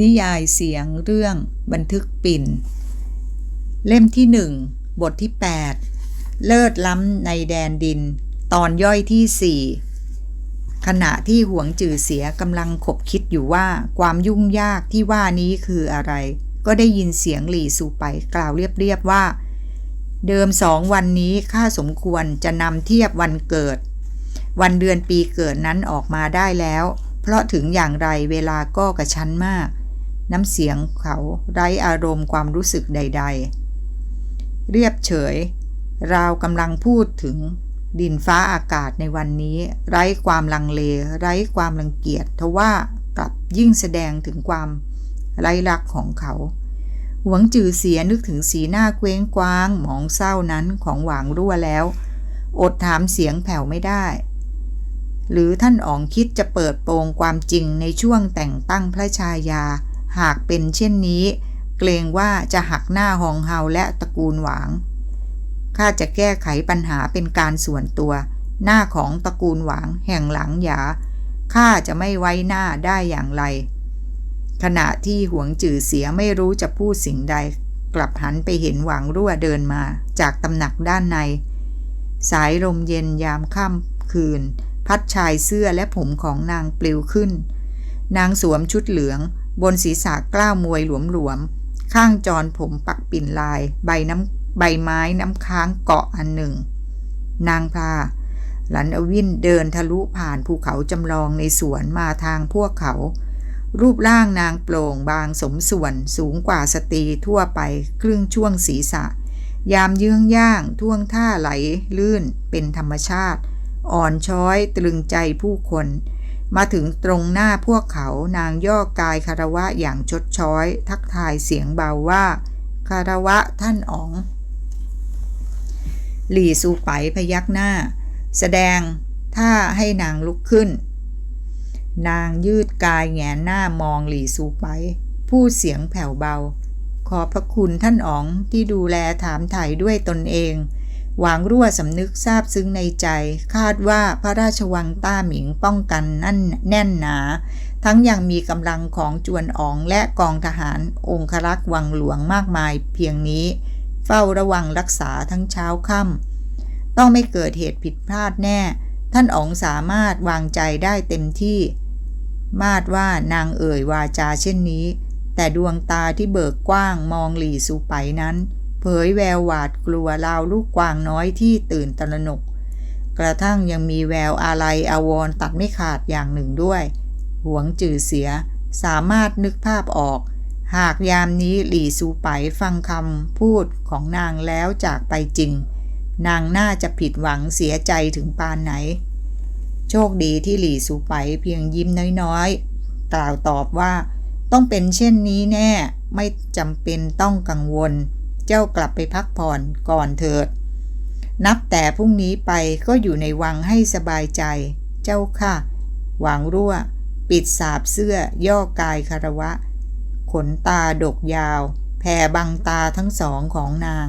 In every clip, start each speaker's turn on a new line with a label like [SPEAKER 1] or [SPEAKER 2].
[SPEAKER 1] นิยายเสียงเรื่องบันทึกปิ่น เล่มที่หนึ่งบทที่ 8 เลิศล้ำในแดนดิน ตอนย่อยที่ 4 ขณะที่หวงจือเสียกำลังขบคิดอยู่ว่าความยุ่งยากที่ว่านี้คืออะไร ก็ได้ยินเสียงหลี่สู่ไปกล่าวเรียบๆว่า เดิมสองวันนี้ข้าสมควรจะนำเทียบวันเกิด วันเดือนปีเกิดนั้นออกมาได้แล้ว เพราะถึงอย่างไรเวลาก็กระชั้นมาก น้ำเสียงเขาไร้อารมณ์ความรู้สึกใด ๆ เรียบเฉย ราวกำลังพูดถึงดินฟ้าอากาศในวันนี้ ไร้ความลังเล ไร้ความรังเกียจทว่ากลับยิ่งแสดงถึงความไร้รักของเขา หวงจือเสียนึกถึงสีหน้าเคว้งคว้าง หมองเศร้านั้นของหวางรั่วแล้ว อดถามเสียงแผ่วไม่ได้ หรือท่านอ๋องคิดจะเปิดโปงความจริงในช่วงแต่งตั้งพระชายา หากเป็นเช่นนี้ เกรงว่าจะหักหน้าหองเฮาและตระกูลหวาง ข้าจะแก้ไขปัญหาเป็นการส่วนตัว หน้าของตระกูลหวางแห่งหลังหยา ข้าจะไม่ไว้หน้าได้อย่างไร ขณะที่หวงจือเสียไม่รู้จะพูดสิ่งใด กลับหันไปเห็นหวางรั่วเดินมาจากตำหนักด้านใน สายลมเย็นยามค่ำคืน พัดชายเสื้อและผมของนางปลิวขึ้น นางสวมชุดเหลือง บนศีรษะกล้าวมวยหลวมๆ ข้างจรผมปักปิ่นลาย ใบน้ำใบไม้น้ำค้างเกาะอันหนึ่ง นางพาหลันอวินเดินทะลุผ่านภูเขาจำลองในสวนมาทางพวกเขา รูปร่างนางโปร่งบางสมส่วนสูงกว่าสตรีทั่วไปครึ่งช่วงศีรษะ ยามเยื้องย่างท่วงท่าไหลลื่นเป็นธรรมชาติ อ่อนช้อยตรึงใจผู้คน มาถึงตรงหน้าพวกเขานางย่อกายคารวะอย่างชดช้อย ทักทายเสียงเบาว่า คารวะท่านอ๋อง หลี่สูไปพยักหน้า แสดงท่าให้นางลุกขึ้น นางยืดกายแงนหน้ามองหลี่สูไปพูดเสียงแผ่วเบา ขอพระคุณท่านอ๋องที่ดูแลถามถ่ายด้วยตนเอง หวางรั่วสำนึกซาบซึ้งในใจ คาดว่าพระราชวังต้าหมิงป้องกันนั่นแน่นหนา ทั้งยังมีกำลังของจวนอ๋องและกองทหารองครักษ์วังหลวงมากมายเพียงนี้ เฝ้าระวังรักษาทั้งเช้าค่ำต้องไม่เกิดเหตุผิดพลาดแน่ ท่านอ๋องสามารถวางใจได้เต็มที่ มาดว่านางเอ่ยวาจาเช่นนี้ แต่ดวงตาที่เบิกกว้างมองหลี่สู่ไปนั้น ยแววหวาดกลัวราวลูกกวางน้อยที่ตื่นตระหนก กระทั่งยังมีแววอาลัยอาวรตัดไม่ขาดอย่างหนึ่งด้วย หวงจื่อเสียสามารถนึกภาพออก หากยามนี้หลี่สูไปฟังคำพูดของนางแล้วจากไปจริง นางน่าจะผิดหวังเสียใจถึงปานไหน โชคดีที่หลี่สูไปเพียงยิ้มน้อยๆ กล่าวตอบว่าต้องเป็นเช่นนี้แน่ ไม่จำเป็นต้องกังวล เจ้ากลับไปพักผ่อนก่อนเถิด นับแต่พรุ่งนี้ไปก็อยู่ในวังให้สบายใจ เจ้าค่ะ หวังรั่ว ปิดสาบเสื้อย่อกายคารวะ ขนตาดกยาว แผ่บังตาทั้งสองของนาง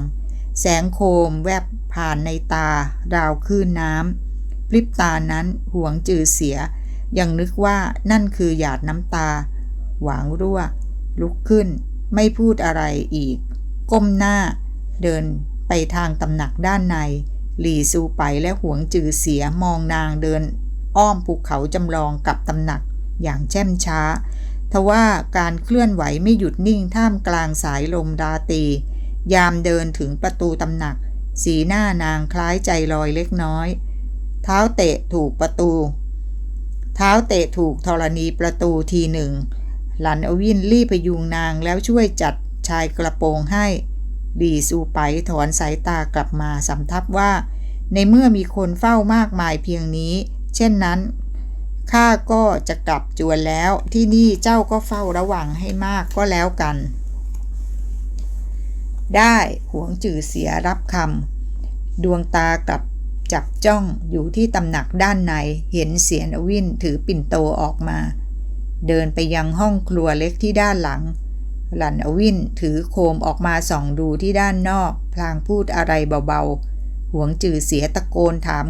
[SPEAKER 1] แสงโคมแวบผ่านในตา ราวคลื่นน้ำพริบตานั้นห่วงจือเสีย ยังนึกว่านั่นคือหยาดน้ำตา หวังรั่ว ลุกขึ้นไม่พูดอะไรอีก ก้มหน้า เดินไปทางตำหนักด้านใน หลีซูไปและหวงจือเสียมองนางเดิน อ้อมภูเขาจำลองกับตำหนักอย่างแช่มช้า ทว่าการเคลื่อนไหวไม่หยุดนิ่งท่ามกลางสายลมราตี ยามเดินถึงประตูตำหนัก สีหน้านางคล้ายใจลอยเล็กน้อย เท้าเตะถูกประตู เท้าเตะถูกธรณีประตูทีหนึ่งหลันอวินรีบพยุงนางแล้วช่วยจัด ชายกระโปรงให้ ดีสูไปถอนสายตากลับมาสำทับว่า ในเมื่อมีคนเฝ้ามากมายเพียงนี้ เช่นนั้นข้าก็จะกลับจวนแล้วที่นี่เจ้าก็เฝ้าระวังให้มากก็แล้วกัน ได้หวงจือเสียรับคำดวงตากลับจับจ้องอยู่ที่ตำหนักด้านในเห็นเสียนวินถือปิ่นโตออกมา เดินไปยังห้องครัวเล็กที่ด้านหลัง หลันอวินถือโคมออกมาส่องดูที่ด้านนอก พลางพูดอะไรเบาๆ หวงจือเสียตะโกนถาม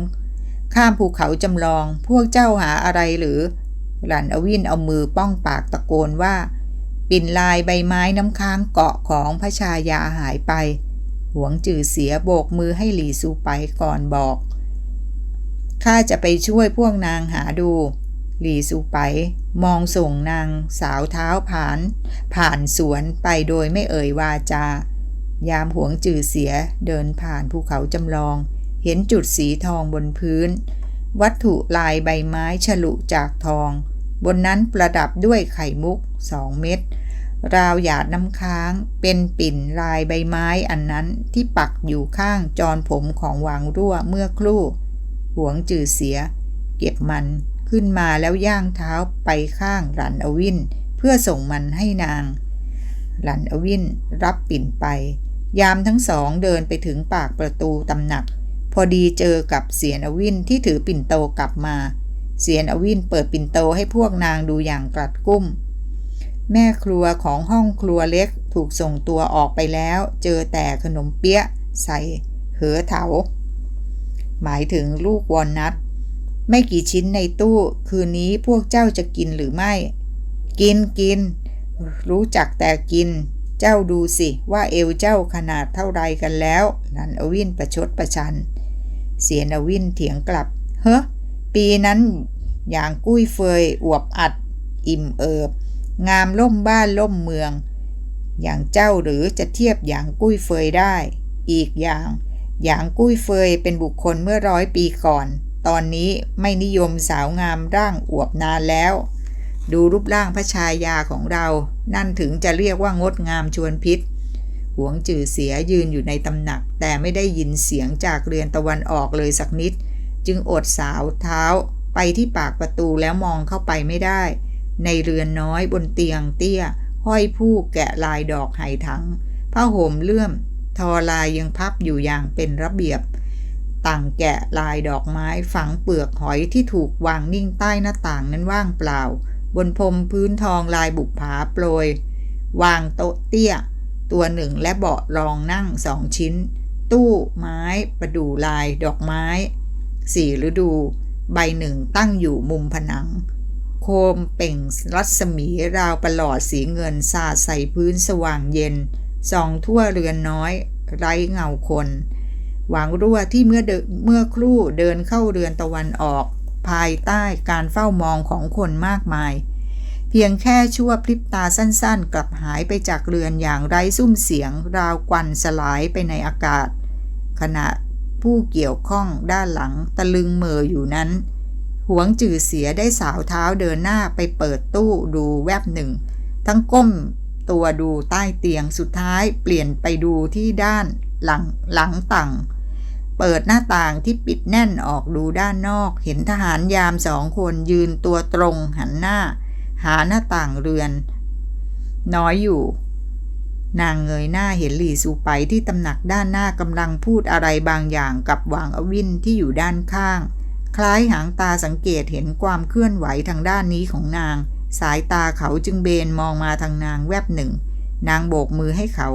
[SPEAKER 1] ข้ามภูเขาจำลอง พวกเจ้าหาอะไรหรือ หลันอวินเอามือป้องปากตะโกนว่า ปิ่นลายใบไม้น้ำค้างเกาะของพระชายาหายไป หวงจือเสียโบกมือให้หลีซูไปก่อนบอก ข้าจะไปช่วยพวกนางหาดู หลีซูไป มองส่งนางสาวเท้าผ่าน ผ่านสวนไปโดยไม่เอ่ยวาจา ยามหวงจือเสียเดินผ่านภูเขาจำลอง เห็นจุดสีทองบนพื้น วัตถุลายใบไม้ฉลุจากทอง บนนั้นประดับด้วยไข่มุกสองเม็ดราวหยาดน้ำค้างเป็นปิ่นลายใบไม้อันนั้นที่ปักอยู่ข้างจรผมของหวางรั่วเมื่อครู่ หวงจือเสีย เก็บมัน ขึ้นมาแล้วย่างเท้าไปข้างหลันอวิน เพื่อส่งมันให้นาง หลันอวินรับปิ่นไป ยามทั้งสองเดินไปถึงปากประตูตำหนัก พอดีเจอกับเสียนอวินที่ถือปิ่นโตกลับมา เสียนอวินเปิดปิ่นโตให้พวกนางดูอย่างกลัดกุ้ม แม่ครัวของห้องครัวเล็กถูกส่งตัวออกไปแล้ว เจอแต่ขนมเปี๊ยะใส่เหอเถาหมายถึงลูกวอลนัท ไม่กี่ชิ้นในตู้ คืนนี้พวกเจ้าจะกินหรือไม่ กินกิน รู้จักแต่กิน เจ้าดูสิว่าเอวเจ้าขนาดเท่าไรกันแล้ว นันอวินประชดประชัน เสียนอวินเถียงกลับ เฮ้ปีนั้นอย่างกุ้ยเฟยอวบอัด อิ่มเอิบ งามล่มบ้านล่มเมือง อย่างเจ้าหรือจะเทียบอย่างกุ้ยเฟยได้ อีกอย่าง อย่างกุ้ยเฟยเป็นบุคคลเมื่อร้อยปีก่อน ตอนนี้ไม่นิยมสาวงามร่างอวบนานแล้ว ดูรูปร่างพระชายาของเรา นั่นถึงจะเรียกว่างดงามชวนพิษหวงจือเสียยืนอยู่ในตำหนัก แต่ไม่ได้ยินเสียงจากเรือนตะวันออกเลยสักนิด จึงอดสาวเท้าไปที่ปากประตูแล้วมองเข้าไปไม่ได้ ในเรือนน้อยบนเตียงเตี้ย ห้อยผู้แกะลายดอกไหถังผ้าห่มเลื่อม ทอลายยังพับอยู่อย่างเป็นระเบียบ ต่างแกะลายดอกไม้ฝังเปลือกหอยที่ถูกวางนิ่งใต้หน้าต่างนั้นว่างเปล่า บนพรมพื้นทองลายบุกผาโปรย วางโต๊ะเตี้ย ตัวหนึ่งและเบาะรองนั่งสองชิ้น ตู้ไม้ประดู่ลายดอกไม้สี่ฤดู ใบหนึ่งตั้งอยู่มุมผนัง โคมเป่งรัศมีราวประหลอดสีเงินสาดใส่พื้นสว่างเย็นส่องทั่วเรือนน้อย ไร้เงาคน หวังรั่วที่เมื่อเมื่อครู่เดินเข้าเรือนตะวันออก ภายใต้การเฝ้ามองของคนมากมาย เพียงแค่ชั่วพริบตาสั้นๆ กลับหายไปจากเรือนอย่างไร้ซุ้มเสียง ราวควันสลายไปในอากาศ ขณะผู้เกี่ยวข้องด้านหลังตะลึงเมออยู่นั้น หวงจือเสียได้สาวเท้าเดินหน้าไปเปิดตู้ดูแวบหนึ่ง ทั้งก้มตัวดูใต้เตียงสุดท้ายเปลี่ยนไปดูที่ด้านหลังหลังต่าง เปิดหน้าต่างที่ปิดแน่นออกดูด้านนอก เห็นทหารยามสองคนยืนตัวตรงหันหน้า หาหน้าต่างเรือน น้อยอยู่ นางเงยหน้าเห็นหลี่ซูไปที่ตำหนักด้านหน้ากำลังพูดอะไรบางอย่างกับหวางอวินที่อยู่ด้านข้าง คล้ายหางตาสังเกตเห็นความเคลื่อนไหวทางด้านนี้ของนาง สายตาเขาจึงเบนมองมาทางนางแวบหนึ่ง นางโบกมือให้เขา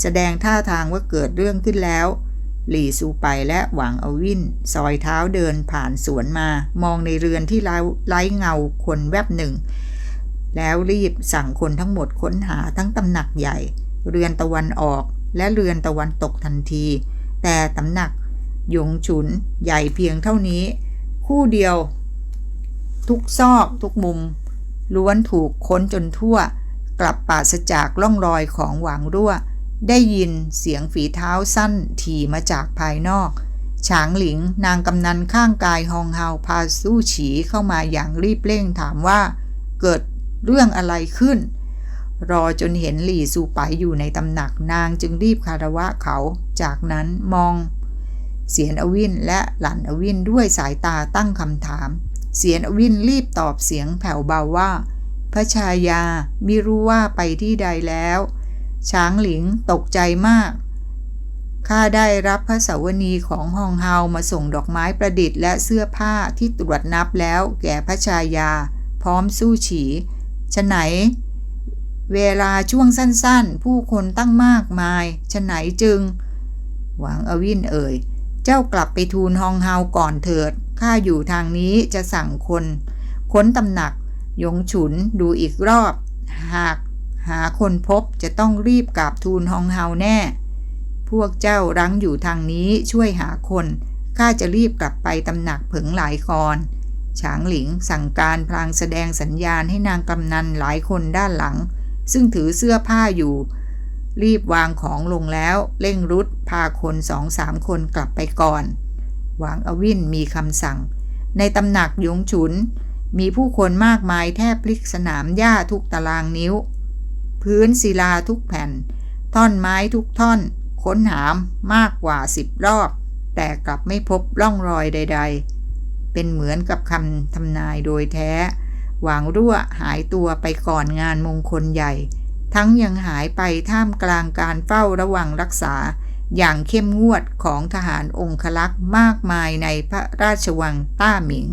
[SPEAKER 1] แสดงท่าทางว่าเกิดเรื่องขึ้นแล้ว หลี่ซูไปและหวังอวินซอยเท้าเดินผ่านสวนมา มองในเรือนที่ไร้เงาคนแวบหนึ่ง แล้วรีบสั่งคนทั้งหมดค้นหาทั้งตำหนักใหญ่ เรือนตะวันออกและเรือนตะวันตกทันที แต่ตำหนักหยงฉุนใหญ่เพียงเท่านี้ คู่เดียว ทุกซอกทุกมุม ล้วนถูกค้นจนทั่ว กลับปราศจากร่องรอยของหวางรั่ว ได้ยินเสียงฝีเท้าสั้นถี่มาจากภายนอก ฉางหลิงนางกำนันข้างกายฮองเฮาพาสู้ฉีเข้ามาอย่างรีบเร่งถามว่า เกิดเรื่องอะไรขึ้น รอจนเห็นหลี่ซูไปอยู่ในตำหนักนางจึงรีบคารวะเขา จากนั้นมอง เสียนอวินและหลันอวินด้วยสายตาตั้งคำถาม เสียนอวินรีบตอบเสียงแผ่วเบาว่า พระชายามิรู้ว่าไปที่ใดแล้ว ช้างหลิงตกใจมาก ข้าได้รับพระสาวนีของฮองเฮามาส่งดอกไม้ประดิษฐ์และเสื้อผ้าที่ตรวจนับแล้วแก่พระชายา พร้อมสู้ฉีฉะไหน เวลาช่วงสั้นๆ ผู้คนตั้งมากมายฉะไหนจึง หวังอวินเอ่ย เจ้ากลับไปทูลฮองเฮาก่อนเถิด ข้าอยู่ทางนี้จะสั่งคน ค้นตำหนักยงฉุนดูอีกรอบ หาก หาคนพบจะต้องรีบกราบทูลฮองเฮาแน่ พวกเจ้ารั้งอยู่ทางนี้ช่วยหาคน ข้าจะรีบกลับไปตำหนักเผิงหลายกรฉางหลิงสั่งการพลางแสดงสัญญาณให้นางกำนันหลายคนด้านหลัง ซึ่งถือเสื้อผ้าอยู่ รีบวางของลงแล้วเร่งรุดพาคนสองสามคนกลับไปก่อน หวางอวินมีคำสั่ง ในตำหนักยงฉุน มีผู้คนมากมายแทบพลิกสนามหญ้าทุกตารางนิ้ว พื้นศิลาทุกแผ่น ท่อนไม้ทุกท่อน ค้นหามมากกว่าสิบรอบ แต่กลับไม่พบร่องรอยใด ๆ เป็นเหมือนกับคำทำนายโดยแท้ หวางรั่วหายตัวไปก่อนงานมงคลใหญ่ ทั้งยังหายไปท่ามกลางการเฝ้าระวังรักษา อย่างเข้มงวดของทหารองคลักษ์มากมายในพระราชวังต้าหมิง